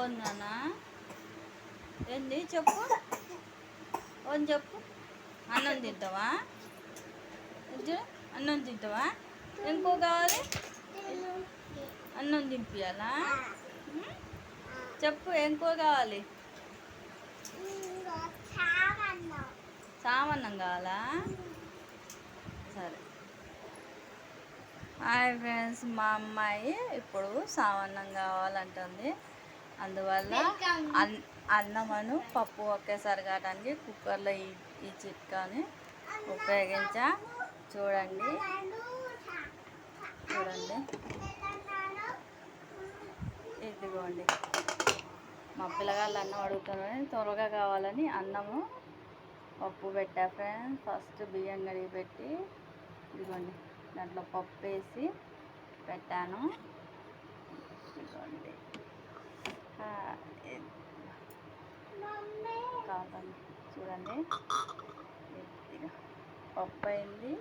బాగుందనా ఏంది చెప్పు? ఓన్ చెప్పు. అన్నం తింటావా? అన్నం తింటావా? ఇంకో కావాలి? అన్నం తింపియాలా చెప్పు ఇంకో కావాలి? సామన్నం కావాలా? సరే. హాయ్ ఫ్రెండ్స్ మా అమ్మాయి ఇప్పుడు సామన్నం కావాలంటుంది. అందువల్ల అన్ అన్నమను పప్పు ఒకేసారి కావడానికి కుక్కర్లో ఈ ఈ చిట్కాని ఉపయోగించా. చూడండి. చూడండి. ఇదిగోండి. మా పిల్లగాళ్ళు అన్నం అడుగుతున్నారని త్వరగా కావాలని అన్నము పప్పు పెట్టా ఫ్రెండ్స్. ఫస్ట్ బియ్యం కడిగి పెట్టి ఇదిగోండి. దాంట్లో పప్పు వేసి పెట్టాను ఇదిగోండి ఆ, ఇది కాదండి చూడండి. ఇదిగో పప్పు అయింది.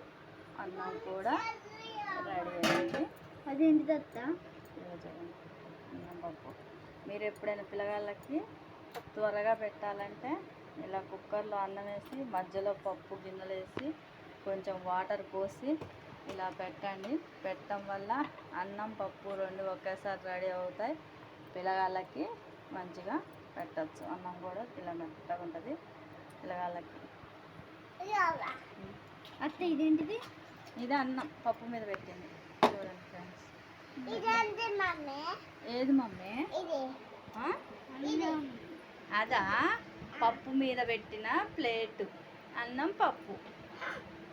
అన్నం కూడా రెడీ అయింది. అదేంటి దత్త? చూడండి అన్నం పప్పు. మీరు ఎప్పుడైనా పిల్లగాళ్ళకి త్వరగా పెట్టాలంటే ఇలా కుక్కర్లో అన్నం వేసి మధ్యలో పప్పు గిన్నెలు వేసి కొంచెం వాటర్ పోసి ఇలా పెట్టండి. పెట్టడం వల్ల అన్నం పప్పు రెండు ఒకేసారి రెడీ అవుతాయి. పిల్లగాళ్ళకి మంచిగా పెట్టచ్చు. అన్నం కూడా ఇలా మెత్తగా ఉంటుంది. పిల్లగాళ్ళకి అత్త ఇదేంటిది? ఇది అన్నం. పప్పు మీద పెట్టింది. చూడండి ఫ్రెండ్స్. ఏది మమ్మీ? అదా? పప్పు మీద పెట్టిన ప్లేటు. అన్నం పప్పు.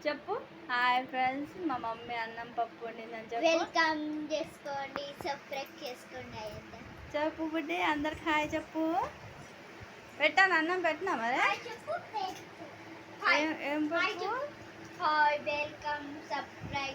చెప్పు. Hi friends. మా మమ్మీ అన్నం పప్పు వండిందని చెప్పు. వెల్కమ్ చేసుకోండి. సబ్స్క్రైబ్ చేసుకోండి. అయ్యిందా చెప్పు బుడ్డి అందరికి హాయ్ చెప్పు. పెట్టాను అన్నం పెట్టినా మరి? చెప్పు ఏం ఏం పప్పు హాయ్ వెల్కమ్ సబ్స్క్రైబ్.